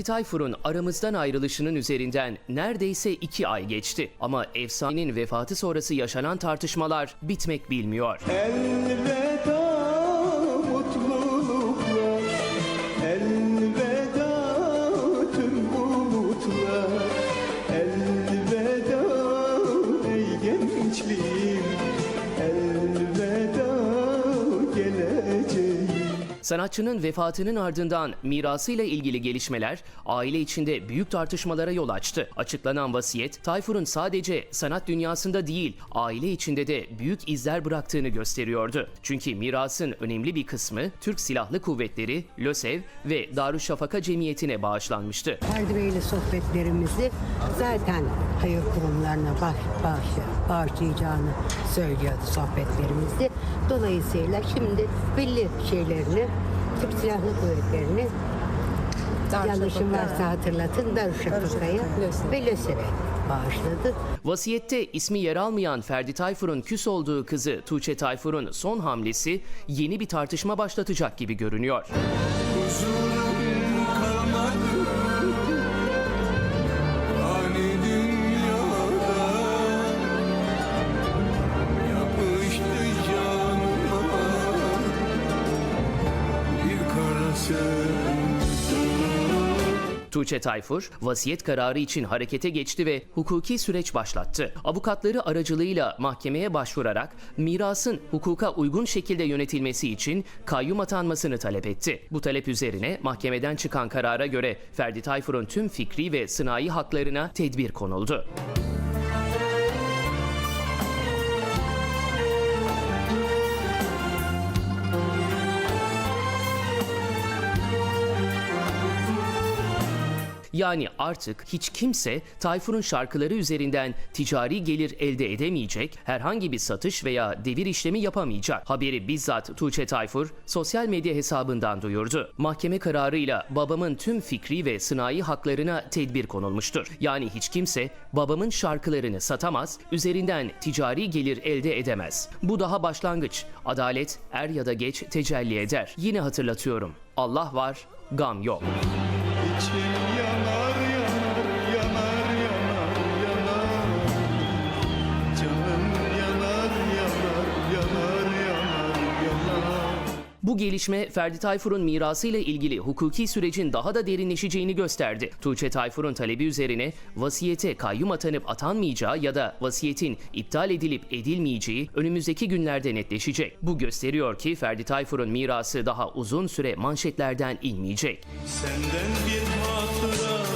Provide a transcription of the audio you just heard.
Ferdi Tayfur'un aramızdan ayrılışının üzerinden neredeyse iki ay geçti. Ama efsanenin vefatı sonrası yaşanan tartışmalar bitmek bilmiyor. Elveda Sanatçının vefatının ardından mirasıyla ilgili gelişmeler aile içinde büyük tartışmalara yol açtı. Açıklanan vasiyet Tayfur'un sadece sanat dünyasında değil aile içinde de büyük izler bıraktığını gösteriyordu. Çünkü mirasın önemli bir kısmı Türk Silahlı Kuvvetleri, LÖSEV ve Darüşşafaka Cemiyeti'ne bağışlanmıştı. Ferdi Bey'le sohbetlerimizi zaten hayır kurumlarına baş, bağış, bağışlayacağını söylüyordu sohbetlerimizde. Dolayısıyla şimdi belli şeylerini Türk Silahlı Kuvvetleri'ni yanlışım varsa hatırlatın Darüşşafaka'ya ve LÖSEV'e bağışladı. Vasiyette ismi yer almayan Ferdi Tayfur'un küs olduğu kızı Tuğçe Tayfur'un son hamlesi yeni bir tartışma başlatacak gibi görünüyor. Huzurum Tuğçe Tayfur, vasiyet kararı için harekete geçti ve hukuki süreç başlattı. Avukatları aracılığıyla mahkemeye başvurarak mirasın hukuka uygun şekilde yönetilmesi için kayyum atanmasını talep etti. Bu talep üzerine mahkemeden çıkan karara göre Ferdi Tayfur'un tüm fikri ve sınai haklarına tedbir konuldu. Yani artık hiç kimse Tayfur'un şarkıları üzerinden ticari gelir elde edemeyecek, herhangi bir satış veya devir işlemi yapamayacak. Haberi bizzat Tuğçe Tayfur sosyal medya hesabından duyurdu. Mahkeme kararıyla babamın tüm fikri ve sınai haklarına tedbir konulmuştur. Yani hiç kimse babamın şarkılarını satamaz, üzerinden ticari gelir elde edemez. Bu daha başlangıç. Adalet er ya da geç tecelli eder. Yine hatırlatıyorum. Allah var, gam yok. İçim yanar yanar Bu gelişme Ferdi Tayfur'un mirasıyla ilgili hukuki sürecin daha da derinleşeceğini gösterdi. Tuğçe Tayfur'un talebi üzerine vasiyete kayyum atanıp atanmayacağı ya da vasiyetin iptal edilip edilmeyeceği önümüzdeki günlerde netleşecek. Bu gösteriyor ki Ferdi Tayfur'un mirası daha uzun süre manşetlerden inmeyecek. Senden bir hatıra